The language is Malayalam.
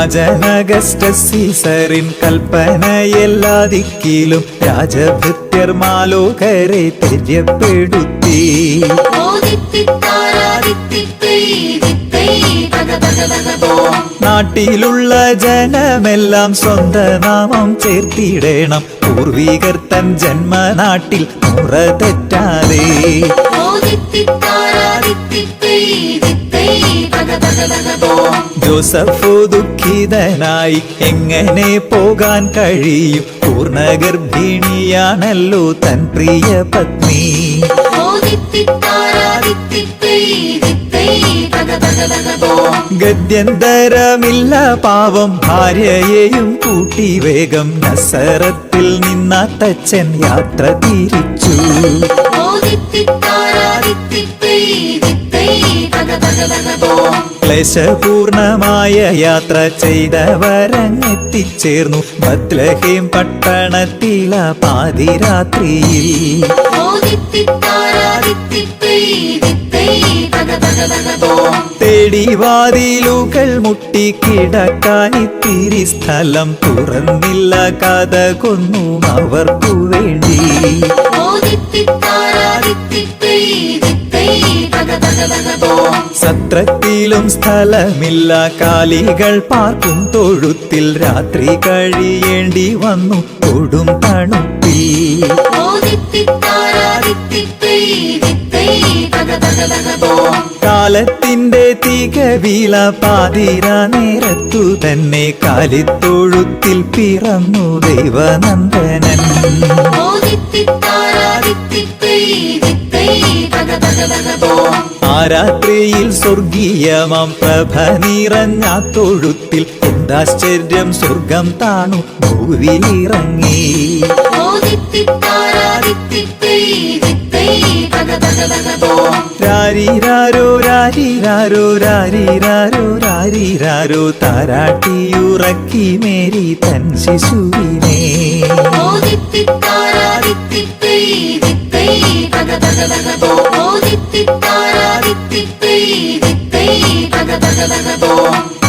രാജനഗസ്റ്റ സീസറിൻ കൽപ്പനയെല്ലാ ദിക്കിലും രാജഭൃത്യർ മാലോകരെ തെര്യപ്പെടുത്തി. നാട്ടിലുള്ള ജനമെല്ലാം സ്വന്ത നാമം ചേർത്തിടണം. പൂർവികർ തൻ ജന്മനാട്ടിൽ മുറ തെറ്റാതെ. ജോസഫു ദുഃഖിതനായി എങ്ങനെ പോകാൻ കഴിയും? പൂർണ ഗർഭിണിയാണല്ലോ തൻ പ്രിയ പത്നി. ഗദ്യന്തരമില്ല പാവം ഭാര്യയെയും കൂട്ടി വേഗം നസറത്തിൽ നിന്നാത്തച്ഛൻ യാത്ര തിരിച്ചു. ക്ലേശപൂർണമായ യാത്ര ചെയ്തവരങ്ങെത്തിച്ചേർന്നു. ബത്ലഹേം പട്ടണത്തില പാതിരാത്രിയിൽ. തേടിവാതിലുകൾ മുട്ടി കിടക്കാനിത്തിരി സ്ഥലം തുറന്നില്ല. കഥ കൊന്നു അവർക്കു വേണ്ടി. സത്രത്തിലും സ്ഥലമില്ല. കാലികൾ പാർക്കും തൊഴുത്തിൽ രാത്രി കഴിയേണ്ടി വന്നു. കൊടും തണുപ്പിൽ. കാലത്തിന്റെ തികവില പാതിര നേരത്തു തന്നെ കാലിത്തൊഴുത്തിൽ പിറന്നു ദൈവനന്ദനൻ. ആ രാത്രിയിൽ സ്വർഗീയമാം പ്രഭ നിറഞ്ഞ തൊഴുത്തിൽ എന്താശ്ചര്യം സ്വർഗം താണു ഭൂവിലിറങ്ങി. രാരിരാരോ രാരിരാരോ രാരിരാരോ രാരിരാരോ താരാട്ടിയുറക്കി മേരി തൻ ശിശുവിനെ. ഓ